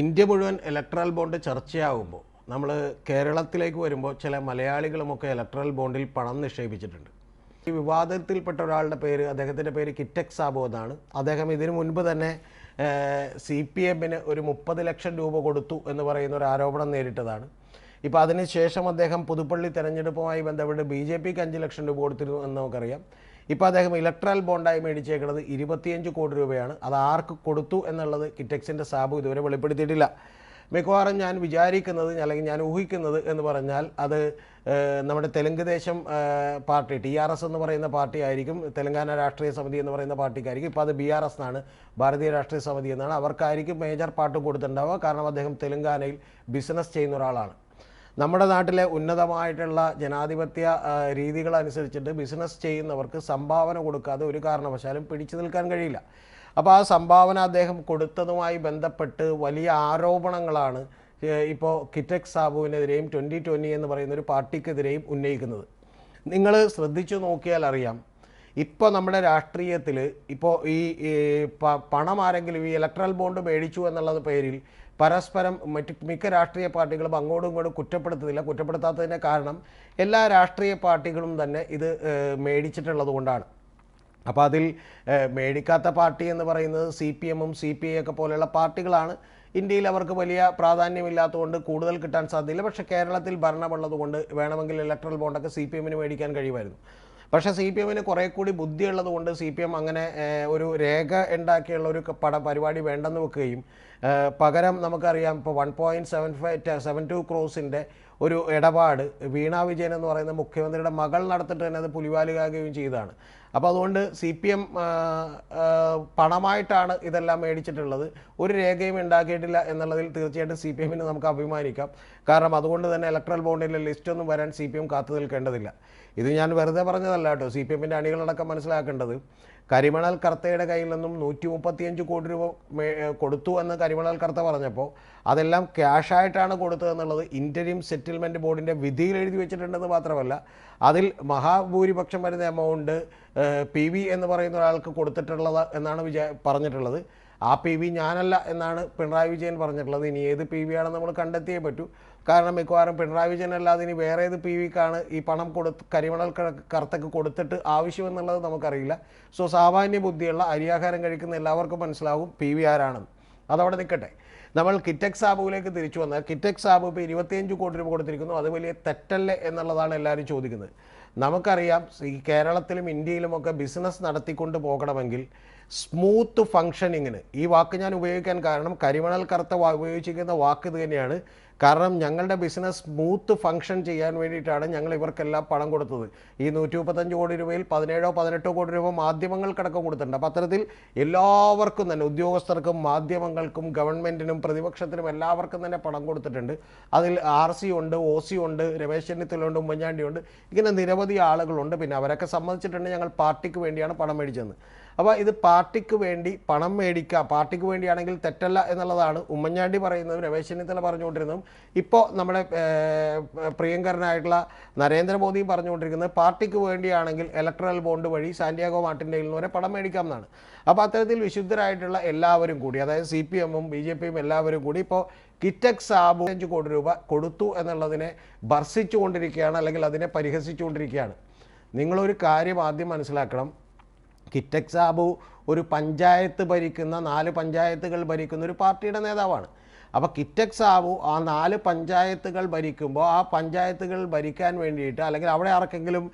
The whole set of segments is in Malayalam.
ഇന്ത്യ മുഴുവൻ ഇലക്ട്രൽ ബോണ്ട് ചർച്ചയാകുമ്പോൾ നമ്മൾ കേരളത്തിലേക്ക് വരുമ്പോൾ ചില മലയാളികളുമൊക്കെ ഇലക്ട്രൽ ബോണ്ടിൽ പണം നിക്ഷേപിച്ചിട്ടുണ്ട്. ഈ വിവാദത്തിൽപ്പെട്ട ഒരാളുടെ പേര് അദ്ദേഹത്തിന്റെ പേര് കിറ്റക് സാബു എന്നാണ്. അദ്ദേഹം ഇതിനു മുൻപ് തന്നെ സി പി എമ്മിന് ഒരു മുപ്പത് ലക്ഷം രൂപ കൊടുത്തു എന്ന് പറയുന്ന ഒരു ആരോപണം നേരിട്ടതാണ്. ഇപ്പോൾ അതിനുശേഷം അദ്ദേഹം പുതുപ്പള്ളി തെരഞ്ഞെടുപ്പുമായി ബന്ധപ്പെട്ട് ബി ജെ പിക്ക് അഞ്ച് ലക്ഷം രൂപ കൊടുത്തിരുന്നു എന്ന് നമുക്കറിയാം. ഇപ്പോൾ അദ്ദേഹം ഇലക്ട്രൽ ബോണ്ടായി മേടിച്ചേക്കുന്നത് ഇരുപത്തിയഞ്ച് കോടി രൂപയാണ്. അത് ആർക്ക് കൊടുത്തു എന്നുള്ളത് കിറ്റക്സിന്റെ സാബു ഇതുവരെ വെളിപ്പെടുത്തിയിട്ടില്ല. മിക്കവാറും ഞാൻ വിചാരിക്കുന്നത് അല്ലെങ്കിൽ ഞാൻ ഊഹിക്കുന്നത് എന്ന് പറഞ്ഞാൽ അത് നമ്മുടെ തെലുങ്ക് ദേശം പാർട്ടി ടി ആർ എസ് എന്ന് പറയുന്ന പാർട്ടി ആയിരിക്കും തെലങ്കാന രാഷ്ട്രീയ സമിതി എന്ന് പറയുന്ന പാർട്ടിക്കായിരിക്കും. ഇപ്പോൾ അത് ബി ആർ എസ് എന്നാണ് ഭാരതീയ രാഷ്ട്രീയ സമിതി എന്നാണ്. അവർക്കായിരിക്കും മേജർ പാർട്ട് കൊടുത്തിട്ടുണ്ടാവുക. കാരണം അദ്ദേഹം തെലങ്കാനയിൽ ബിസിനസ് ചെയ്യുന്ന ഒരാളാണ്. നമ്മുടെ നാട്ടിലെ ഉന്നതമായിട്ടുള്ള ജനാധിപത്യ രീതികൾ അനുസരിച്ചിട്ട് ബിസിനസ് ചെയ്യുന്നവർക്ക് സംഭാവന കൊടുക്കാതെ ഒരു കാരണവശാലും പിടിച്ചു നിൽക്കാൻ കഴിയില്ല. അപ്പോൾ ആ സംഭാവന അദ്ദേഹം കൊടുത്തതുമായി ബന്ധപ്പെട്ട് വലിയ ആരോപണങ്ങളാണ് ഇപ്പോൾ കിറ്റക് സാബുവിനെതിരെയും ട്വന്റി ട്വന്റി എന്ന് പറയുന്ന ഒരു പാർട്ടിക്കെതിരെയും ഉന്നയിക്കുന്നത്. നിങ്ങൾ ശ്രദ്ധിച്ചു നോക്കിയാൽ അറിയാം ഇപ്പോൾ നമ്മുടെ രാഷ്ട്രീയത്തിൽ ഇപ്പോൾ ഈ പണം ആരെങ്കിലും ഈ ഇലക്ട്രൽ ബോണ്ട് മേടിച്ചു എന്നുള്ളത് പേരിൽ പരസ്പരം മറ്റ് മിക്ക രാഷ്ട്രീയ പാർട്ടികളും അങ്ങോട്ടും ഇങ്ങോട്ടും കുറ്റപ്പെടുത്തുന്നില്ല. കുറ്റപ്പെടുത്താത്തതിന്റെ കാരണം എല്ലാ രാഷ്ട്രീയ പാർട്ടികളും തന്നെ ഇത് മേടിച്ചിട്ടുള്ളത് കൊണ്ടാണ്. അപ്പോൾ അതിൽ മേടിക്കാത്ത പാർട്ടി എന്ന് പറയുന്നത് സി പി എമ്മും സി പി ഐ ഒക്കെ പോലെയുള്ള പാർട്ടികളാണ്. ഇന്ത്യയിൽ അവർക്ക് വലിയ പ്രാധാന്യമില്ലാത്തതുകൊണ്ട് കൂടുതൽ കിട്ടാൻ സാധ്യതയില്ല. പക്ഷേ കേരളത്തിൽ ഭരണമുള്ളത് കൊണ്ട് വേണമെങ്കിൽ ഇലക്ട്രൽ ബോണ്ടൊക്കെ സി പി എമ്മിന് മേടിക്കാൻ കഴിയുമായിരുന്നു. പക്ഷേ സി പി എമ്മിന് കുറേ കൂടി ബുദ്ധിയുള്ളത് കൊണ്ട് സി പി എം അങ്ങനെ ഒരു രേഖ ഉണ്ടാക്കിയുള്ള ഒരു പട പരിപാടി വേണ്ടെന്ന് വെക്കുകയും പകരം നമുക്കറിയാം ഇപ്പോൾ one point seven five seven two ക്രോസിന്റെ ഒരു ഇടപാട് വീണാ വിജയൻ എന്ന് പറയുന്ന മുഖ്യമന്ത്രിയുടെ മകൾ നടത്തിട്ട് തന്നെ അത് പുലിവാലുകാകുകയും ചെയ്തതാണ്. അപ്പോൾ അതുകൊണ്ട് സി പി എം പണമായിട്ടാണ് ഇതെല്ലാം മേടിച്ചിട്ടുള്ളത്. ഒരു രേഖയും ഉണ്ടാക്കിയിട്ടില്ല എന്നുള്ളതിൽ തീർച്ചയായിട്ടും സി പി എമ്മിന് നമുക്ക് അഭിമാനിക്കാം. കാരണം അതുകൊണ്ട് തന്നെ ഇലക്ട്രൽ ബോണ്ടിന്റെ ലിസ്റ്റൊന്നും വരാൻ സി പി എം കാത്തു നിൽക്കേണ്ടതില്ല. ഇത് ഞാൻ വെറുതെ പറഞ്ഞതല്ല കേട്ടോ. സി പി എമ്മിന്റെ അണികളടക്കം മനസ്സിലാക്കേണ്ടത്. കരിമണൽ കർത്തയുടെ കയ്യിൽ നിന്നും നൂറ്റി മുപ്പത്തിയഞ്ച് കോടി രൂപ കൊടുത്തു എന്ന് കരിമണൽ കർത്ത പറഞ്ഞപ്പോൾ അതെല്ലാം ക്യാഷായിട്ടാണ് കൊടുത്തതെന്നുള്ളത് ഇന്റരീം സെറ്റിൽമെന്റ് ബോർഡിന്റെ വിധിയിൽ എഴുതി വെച്ചിട്ടുണ്ടെന്ന് മാത്രമല്ല അതിൽ മഹാഭൂരിപക്ഷം വരുന്ന എമൗണ്ട് പി വി എന്ന് പറയുന്ന ഒരാൾക്ക് കൊടുത്തിട്ടുള്ളത് എന്നാണ് വിചാ പറഞ്ഞിട്ടുള്ളത്. ആ പി വി ഞാനല്ല എന്നാണ് പിണറായി വിജയൻ പറഞ്ഞിട്ടുള്ളത്. ഇനി ഏത് പി വി ആണെന്ന് നമ്മൾ കണ്ടെത്തിയേ പറ്റൂ. കാരണം മിക്കവാറും പിണറായി വിജയൻ അല്ലാതെ ഇനി വേറെ ഏത് പി വിക്കാണ് ഈ പണം കൊടു കരിമണൽ കർത്തക്ക് കൊടുത്തിട്ട് ആവശ്യമെന്നുള്ളത് നമുക്കറിയില്ല. സോ സാമാന്യ ബുദ്ധിയുള്ള അരിയാഹാരം കഴിക്കുന്ന എല്ലാവർക്കും മനസ്സിലാവും പി വി ആരാണെന്ന്. അതവിടെ നിൽക്കട്ടെ. നമ്മൾ കിറ്റക് സാബുവിലേക്ക് തിരിച്ചു വന്നാൽ കിറ്റക് സാബു ഇപ്പോൾ ഇരുപത്തിയഞ്ച് കോടി രൂപ കൊടുത്തിരിക്കുന്നു. അത് വലിയ തെറ്റല്ലേ എന്നുള്ളതാണ് എല്ലാവരും ചോദിക്കുന്നത്. നമുക്കറിയാം ഈ കേരളത്തിലും ഇന്ത്യയിലുമൊക്കെ ബിസിനസ് നടത്തിക്കൊണ്ട് പോകണമെങ്കിൽ സ്മൂത്ത് ഫങ്ഷനിങ്ങിന് ഈ വാക്ക് ഞാൻ ഉപയോഗിക്കാൻ കാരണം കരിമണൽ കറുത്ത ഉപയോഗിച്ചിരിക്കുന്ന വാക്ക് ഇത് തന്നെയാണ്. കാരണം ഞങ്ങളുടെ ബിസിനസ് സ്മൂത്ത് ഫങ്ഷൻ ചെയ്യാൻ വേണ്ടിയിട്ടാണ് ഞങ്ങൾ ഇവർക്കെല്ലാം പണം കൊടുത്തത്. ഈ നൂറ്റി മുപ്പത്തഞ്ച് കോടി രൂപയിൽ പതിനേഴോ പതിനെട്ടോ കോടി രൂപ മാധ്യമങ്ങൾക്കടക്കം കൊടുത്തിട്ടുണ്ട്. അപ്പോൾ അത്തരത്തിൽ എല്ലാവർക്കും തന്നെ ഉദ്യോഗസ്ഥർക്കും മാധ്യമങ്ങൾക്കും ഗവൺമെന്റിനും പ്രതിപക്ഷത്തിനും എല്ലാവർക്കും തന്നെ പണം കൊടുത്തിട്ടുണ്ട്. അതിൽ ആർ സി ഉണ്ട് ഒ സി ഉണ്ട് രമേശ് ചെന്നിത്തലുണ്ട് ഉമ്മൻചാണ്ടിയുണ്ട് ഇങ്ങനെ നിരവധി ആളുകളുണ്ട്. പിന്നെ അവരൊക്കെ സമ്മതിച്ചിട്ടുണ്ട് ഞങ്ങൾ പാർട്ടിക്ക് വേണ്ടിയാണ് പണം മേടിച്ചതെന്ന്. അപ്പോൾ ഇത് പാർട്ടിക്ക് വേണ്ടി പണം മേടിക്കുക പാർട്ടിക്ക് വേണ്ടിയാണെങ്കിൽ തെറ്റല്ല എന്നുള്ളതാണ് ഉമ്മൻചാണ്ടി പറയുന്നതും രമേശ് ചെന്നിത്തല പറഞ്ഞുകൊണ്ടിരുന്നതും. ഇപ്പോൾ നമ്മുടെ പ്രിയങ്കരനായിട്ടുള്ള നരേന്ദ്രമോദിയും പറഞ്ഞുകൊണ്ടിരിക്കുന്നത് പാർട്ടിക്ക് വേണ്ടിയാണെങ്കിൽ ഇലക്ട്രൽ ബോണ്ട് വഴി സാന്റിയാഗോ മാർട്ടിന്റെ കയ്യിൽ വരെ പണം മേടിക്കാം എന്നാണ്. അപ്പോൾ അത്തരത്തിൽ വിശുദ്ധരായിട്ടുള്ള എല്ലാവരും കൂടി അതായത് സി പി എമ്മും ബി ജെ പിയും എല്ലാവരും കൂടി ഇപ്പോൾ കിറ്റക് സാബു അഞ്ച് കോടി രൂപ കൊടുത്തു എന്നുള്ളതിനെ ഭർസിച്ചുകൊണ്ടിരിക്കുകയാണ് അല്ലെങ്കിൽ അതിനെ പരിഹസിച്ചുകൊണ്ടിരിക്കുകയാണ്. നിങ്ങളൊരു കാര്യം ആദ്യം മനസ്സിലാക്കണം. കിറ്റക് സാബു ഒരു പഞ്ചായത്ത് ഭരിക്കുന്ന നാല് പഞ്ചായത്തുകൾ ഭരിക്കുന്ന ഒരു പാർട്ടിയുടെ നേതാവാണ്. അപ്പോൾ കിറ്റക് സാബു ആ നാല് പഞ്ചായത്തുകൾ ഭരിക്കുമ്പോൾ ആ പഞ്ചായത്തുകൾ ഭരിക്കാൻ വേണ്ടിയിട്ട് അല്ലെങ്കിൽ അവിടെ ആർക്കെങ്കിലും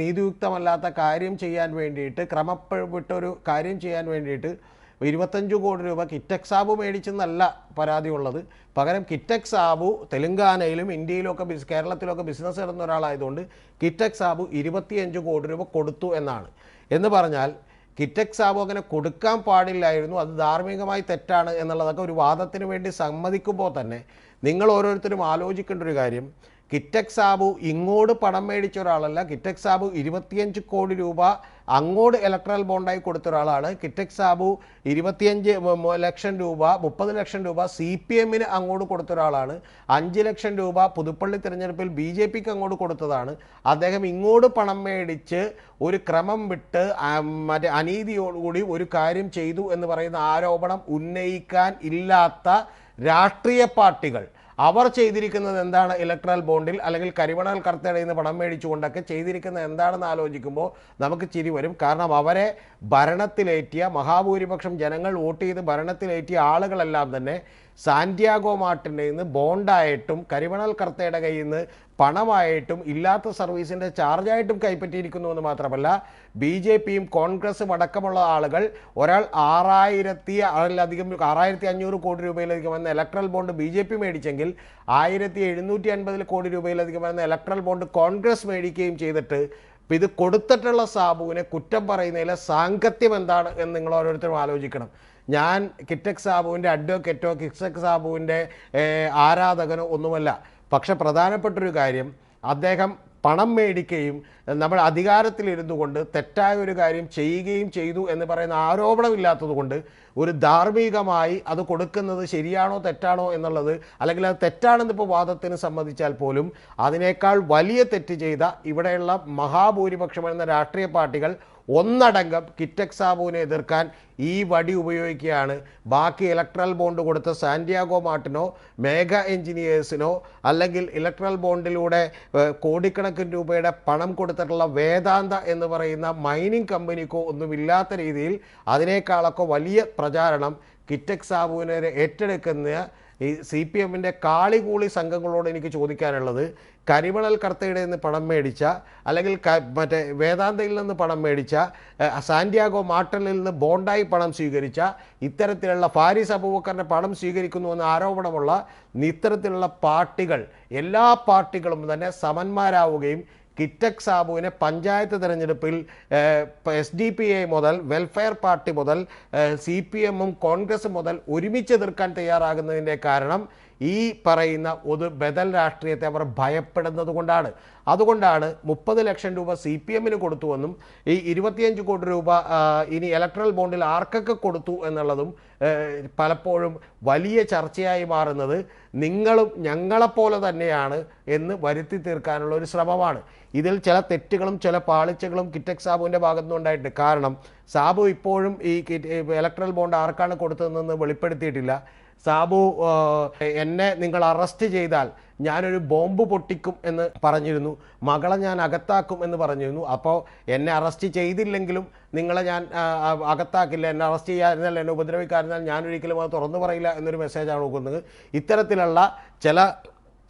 നീതിയുക്തമല്ലാത്ത കാര്യം ചെയ്യാൻ വേണ്ടിയിട്ട് ക്രമപ്പെട്ടൊരു കാര്യം ചെയ്യാൻ വേണ്ടിയിട്ട് ഇരുപത്തഞ്ച് കോടി രൂപ കിറ്റക് സാബു മേടിച്ചെന്നല്ല പരാതിയുള്ളത്. പകരം കിറ്റക് സാബു തെലുങ്കാനയിലും ഇന്ത്യയിലൊക്കെ ബിസ് കേരളത്തിലൊക്കെ ബിസിനസ് നടന്ന ഒരാളായതുകൊണ്ട് കിറ്റക് സാബു ഇരുപത്തിയഞ്ച് കോടി രൂപ കൊടുത്തു എന്നാണ്. എന്ന് പറഞ്ഞാൽ കിറ്റക്സ് സാബു കൊടുക്കാൻ പാടില്ലായിരുന്നു അത് ധാർമ്മികമായി തെറ്റാണ് എന്നുള്ളതൊക്കെ ഒരു വാദത്തിന് വേണ്ടി സമ്മതിക്കുമ്പോൾ തന്നെ നിങ്ങൾ ഓരോരുത്തരും ആലോചിക്കേണ്ട ഒരു കാര്യം. കിറ്റക് സാബു ഇങ്ങോട്ട് പണം മേടിച്ച ഒരാളല്ല. കിറ്റക് സാബു ഇരുപത്തിയഞ്ച് കോടി രൂപ അങ്ങോട്ട് ഇലക്ട്രൽ ബോണ്ടായി കൊടുത്ത ഒരാളാണ്. കിറ്റക് സാബു ഇരുപത്തിയഞ്ച് ലക്ഷം രൂപ മുപ്പത് ലക്ഷം രൂപ സി പി എമ്മിന് അങ്ങോട്ട് കൊടുത്ത ഒരാളാണ്. അഞ്ച് ലക്ഷം രൂപ പുതുപ്പള്ളി തിരഞ്ഞെടുപ്പിൽ ബി ജെ പിക്ക് അങ്ങോട്ട് കൊടുത്തതാണ്. അദ്ദേഹം ഇങ്ങോട്ട് പണം മേടിച്ച് ഒരു ക്രമം വിട്ട് മറ്റേ അനീതിയോടുകൂടി ഒരു കാര്യം ചെയ്തു എന്ന് പറയുന്ന ആരോപണം ഉന്നയിക്കാൻ ഇല്ലാത്ത രാഷ്ട്രീയ പാർട്ടികൾ അവർ ചെയ്തിരിക്കുന്നത് എന്താണ്? ഇലക്ട്രൽ ബോണ്ടിൽ അല്ലെങ്കിൽ കരിമണൽ കർത്തയുടെ നിന്ന് പണം മേടിച്ചുകൊണ്ടൊക്കെ ചെയ്തിരിക്കുന്നത് എന്താണെന്ന് ആലോചിക്കുമ്പോൾ നമുക്ക് ചിരി വരും. കാരണം അവരെ ഭരണത്തിലേറ്റിയ മഹാഭൂരിപക്ഷം ജനങ്ങൾ വോട്ട് ചെയ്ത് ഭരണത്തിലേറ്റിയ ആളുകളെല്ലാം തന്നെ സാന്റിയാഗോ മാർട്ടിന്റെ നിന്ന് ബോണ്ടായിട്ടും കരിമണൽ കർത്തയുടെ കയ്യിൽ നിന്ന് പണമായിട്ടും ഇല്ലാത്ത സർവീസിന്റെ ചാർജായിട്ടും കൈപ്പറ്റിയിരിക്കുന്നു എന്ന് മാത്രമല്ല ബി ജെ പിയും കോൺഗ്രസും അടക്കമുള്ള ആളുകൾ ഒരാൾ ആറായിരത്തി അതിലധികം ആറായിരത്തി അഞ്ഞൂറ് കോടി രൂപയിലധികം വന്ന electoral bond B J P മേടിച്ചെങ്കിൽ ആയിരത്തി എഴുന്നൂറ്റി അൻപതിൽ കോടി രൂപയിലധികം വന്ന ഇലക്ട്രൽ ബോണ്ട് കോൺഗ്രസ് മേടിക്കുകയും ചെയ്തിട്ട് ഇപ്പം ഇത് കൊടുത്തിട്ടുള്ള സാബുവിനെ കുറ്റം പറയുന്നതിലെ സാങ്കത്യം എന്താണ് എന്ന് നിങ്ങൾ ഓരോരുത്തരും ആലോചിക്കണം. ഞാൻ കിറ്റക് സാബുവിന്റെ അഡ്വക്കേറ്റോ കിറ്റക് സാബുവിന്റെ ആരാധകനോ ഒന്നുമല്ല. പക്ഷെ പ്രധാനപ്പെട്ടൊരു കാര്യം അദ്ദേഹം പണം മേടിക്കുകയും നമ്മൾ അധികാരത്തിലിരുന്നു കൊണ്ട് തെറ്റായ ഒരു കാര്യം ചെയ്യുകയും ചെയ്തു എന്ന് പറയുന്ന ആരോപണമില്ലാത്തത് കൊണ്ട് ഒരു ധാർമ്മികമായി അത് കൊടുക്കുന്നത് ശരിയാണോ തെറ്റാണോ എന്നുള്ളത് അല്ലെങ്കിൽ അത് തെറ്റാണെന്ന് ഇപ്പോൾ വാദത്തിന് സംബന്ധിച്ചാൽ പോലും അതിനേക്കാൾ വലിയ തെറ്റ് ചെയ്ത ഇവിടെയുള്ള മഹാഭൂരിപക്ഷം എന്ന രാഷ്ട്രീയ പാർട്ടികൾ ഒന്നടങ്കം കിറ്റക് സാബുവിനെ എതിർക്കാൻ ഈ വടി ഉപയോഗിക്കുകയാണ്. ബാക്കി ഇലക്ട്രൽ ബോണ്ട് കൊടുത്ത സാന്റിയാഗോ മാർട്ടിനോ മേഘ എഞ്ചിനീയേഴ്സിനോ അല്ലെങ്കിൽ ഇലക്ട്രൽ ബോണ്ടിലൂടെ കോടിക്കണക്കിന് രൂപയുടെ പണം കൊടുത്തിട്ടുള്ള വേദാന്ത എന്ന് പറയുന്ന മൈനിങ് കമ്പനിക്കോ ഒന്നുമില്ലാത്ത രീതിയിൽ അതിനേക്കാളൊക്കെ വലിയ പ്രചാരണം കിറ്റക് സാബുവിനെ ഏറ്റെടുക്കുന്ന ഈ സി പി എമ്മിന്റെ കാളികൂളി സംഘങ്ങളോട് എനിക്ക് ചോദിക്കാനുള്ളത് കരിമണൽ കർത്തയുടെ നിന്ന് പണം മേടിച്ച അല്ലെങ്കിൽ മറ്റേ വേദാന്തയിൽ നിന്ന് പണം മേടിച്ച സാന്റിയാഗോ മാർട്ടലിൽ നിന്ന് ബോണ്ടായി പണം സ്വീകരിച്ച ഇത്തരത്തിലുള്ള ഫാരിസ് അബൂബക്കറിന്റെ പണം സ്വീകരിക്കുന്നുവെന്ന ആരോപണമുള്ള ഇത്തരത്തിലുള്ള പാർട്ടികൾ എല്ലാ പാർട്ടികളും തന്നെ സമന്മാരാവുകയും കിറ്റക് സാബുവിനെ പഞ്ചായത്ത് തെരഞ്ഞെടുപ്പിൽ എസ് ഡി പി ഐ മുതൽ വെൽഫെയർ പാർട്ടി മുതൽ സി പി എമ്മും കോൺഗ്രസും മുതൽ ഒരുമിച്ച് എതിർക്കാൻ തയ്യാറാകുന്നതിന്റെ കാരണം ഈ പറയുന്ന ഒരു ബദൽ രാഷ്ട്രീയത്തെ അവർ ഭയപ്പെടുന്നത് കൊണ്ടാണ്. അതുകൊണ്ടാണ് മുപ്പത് ലക്ഷം രൂപ സി പി എമ്മിന് കൊടുത്തുവെന്നും ഈ ഇരുപത്തിയഞ്ച് കോടി രൂപ ഇനി ഇലക്ട്രൽ ബോണ്ടിൽ ആർക്കൊക്കെ കൊടുത്തു എന്നുള്ളതും പലപ്പോഴും വലിയ ചർച്ചയായി മാറുന്നത് നിങ്ങളും ഞങ്ങളെപ്പോലെ തന്നെയാണ് എന്ന് വരുത്തി തീർക്കാനുള്ള ഒരു ശ്രമമാണ്. ഇതിൽ ചില തെറ്റുകളും ചില പാളിച്ചകളും കിറ്റക് സാബുവിന്റെ ഭാഗത്തു നിന്നുണ്ടായിട്ടുണ്ട് കാരണം സാബു ഇപ്പോഴും ഈ ഇലക്ട്രൽ ബോണ്ട് ആർക്കാണ് കൊടുത്തതെന്ന് വെളിപ്പെടുത്തിയിട്ടില്ല. സാബു എന്നെ നിങ്ങൾ അറസ്റ്റ് ചെയ്താൽ ഞാനൊരു ബോംബ് പൊട്ടിക്കും എന്ന് പറഞ്ഞിരുന്നു. മകളെ ഞാൻ അകത്താക്കും എന്ന് പറഞ്ഞിരുന്നു. അപ്പോൾ എന്നെ അറസ്റ്റ് ചെയ്തില്ലെങ്കിലും നിങ്ങളെ ഞാൻ അകത്താക്കില്ല. എന്നെ അറസ്റ്റ് ചെയ്യാതിരുന്നാൽ എന്നെ ഉപദ്രവിക്കാതിരുന്നാൽ ഞാൻ ഒരിക്കലും അത് തുറന്നു പറയില്ല എന്നൊരു മെസ്സേജാണ് കൊടുക്കുന്നത്. ഇത്തരത്തിലുള്ള ചില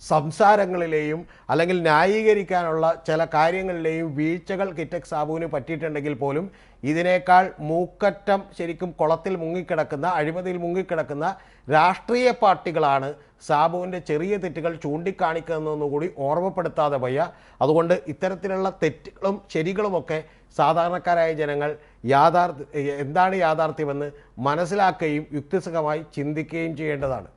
സംസാരങ്ങളിലെയും അല്ലെങ്കിൽ ന്യായീകരിക്കാനുള്ള ചില കാര്യങ്ങളിലെയും വീഴ്ചകൾ കിറ്റക് സാബുവിന് പറ്റിയിട്ടുണ്ടെങ്കിൽ പോലും ഇതിനേക്കാൾ മൂക്കറ്റം ശരിക്കും കുളത്തിൽ മുങ്ങിക്കിടക്കുന്ന അഴിമതിയിൽ മുങ്ങിക്കിടക്കുന്ന രാഷ്ട്രീയ പാർട്ടികളാണ് സാബുവിന്റെ ചെറിയ തെറ്റുകൾ ചൂണ്ടിക്കാണിക്കുന്നതെന്നുകൂടി ഓർമ്മപ്പെടുത്താതെ വയ്യ. അതുകൊണ്ട് ഇത്തരത്തിലുള്ള തെറ്റുകളും ശരികളുമൊക്കെ സാധാരണക്കാരായ ജനങ്ങൾ യാഥാർത്ഥ്യ എന്താണ് യാഥാർത്ഥ്യമെന്ന് മനസ്സിലാക്കുകയും യുക്തിസഹമായി ചിന്തിക്കുകയും ചെയ്യേണ്ടതാണ്.